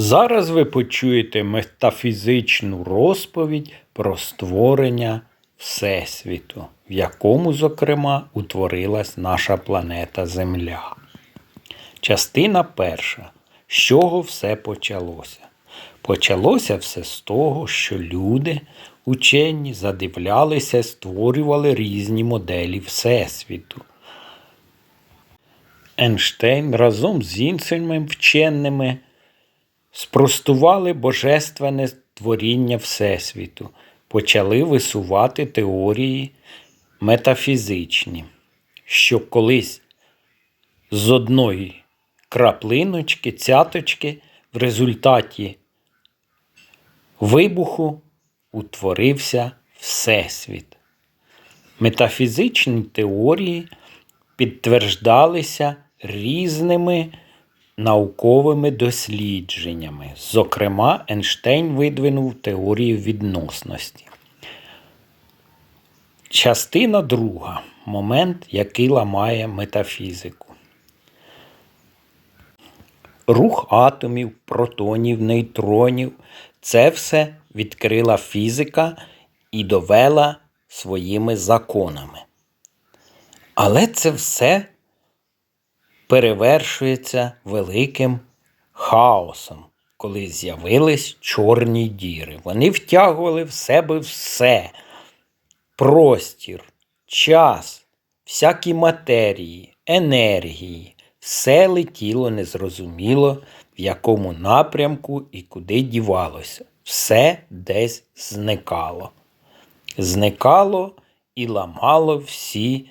Зараз ви почуєте метафізичну розповідь про створення Всесвіту, в якому, зокрема, утворилась наша планета Земля. Частина перша. З чого все почалося? Почалося все з того, що люди, учені, задивлялися, створювали різні моделі Всесвіту. Ейнштейн разом з іншими вченими спростували божественне творіння Всесвіту, почали висувати теорії метафізичні, що колись з одної краплиночки, цяточки в результаті вибуху утворився Всесвіт. Метафізичні теорії підтверджалися різними науковими дослідженнями. Зокрема, Ейнштейн видвинув теорію відносності. Частина друга. Момент, який ламає метафізику. Рух атомів, протонів, нейтронів це все відкрила фізика і довела своїми законами. Але це все перевершується великим хаосом, коли з'явились чорні діри. Вони втягували в себе все: простір, час, всякі матерії, енергії. Все летіло незрозуміло, в якому напрямку і куди дівалося. Все десь зникало. Зникало і ламало всі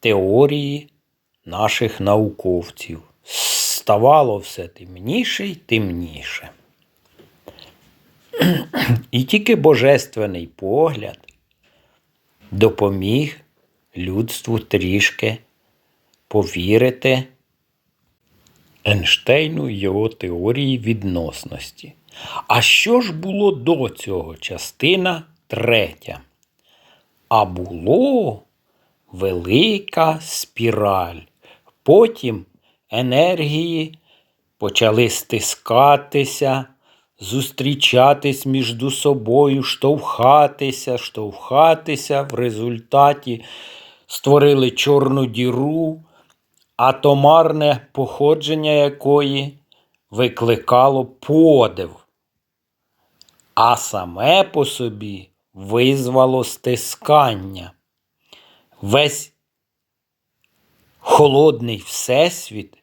теорії наших науковців. Ставало все темніше й темніше. І тільки божественний погляд допоміг людству трішки повірити Ейнштейну й його теорії відносності. А що ж було до цього? Частина третя. А було велика спіраль. Потім енергії почали стискатися, зустрічатись між собою, штовхатися, штовхатися. В результаті створили чорну діру, атомарне походження якої викликало подив, а саме по собі визвало стискання. Весь холодний всесвіт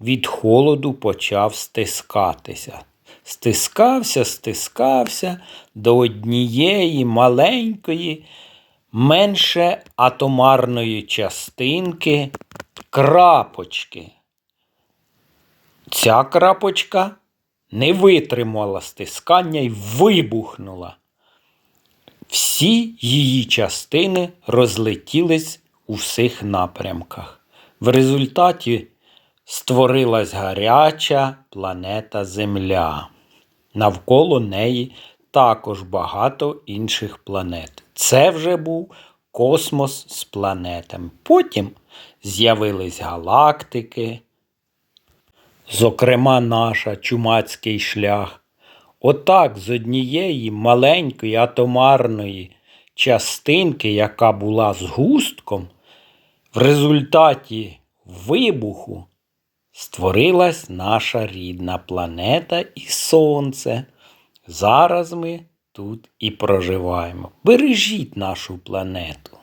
від холоду почав стискатися. Стискався, стискався до однієї маленької, менше атомарної частинки крапочки. Ця крапочка не витримала стискання і вибухнула. Всі її частини розлетілись у всіх напрямках. В результаті створилась гаряча планета Земля. Навколо неї також багато інших планет. Це вже був космос з планетами. Потім з'явились галактики, зокрема, наша чумацький шлях. Отак з однієї маленької атомарної частинки, яка була згустком, в результаті вибуху створилась наша рідна планета і Сонце. Зараз ми тут і проживаємо. Бережіть нашу планету.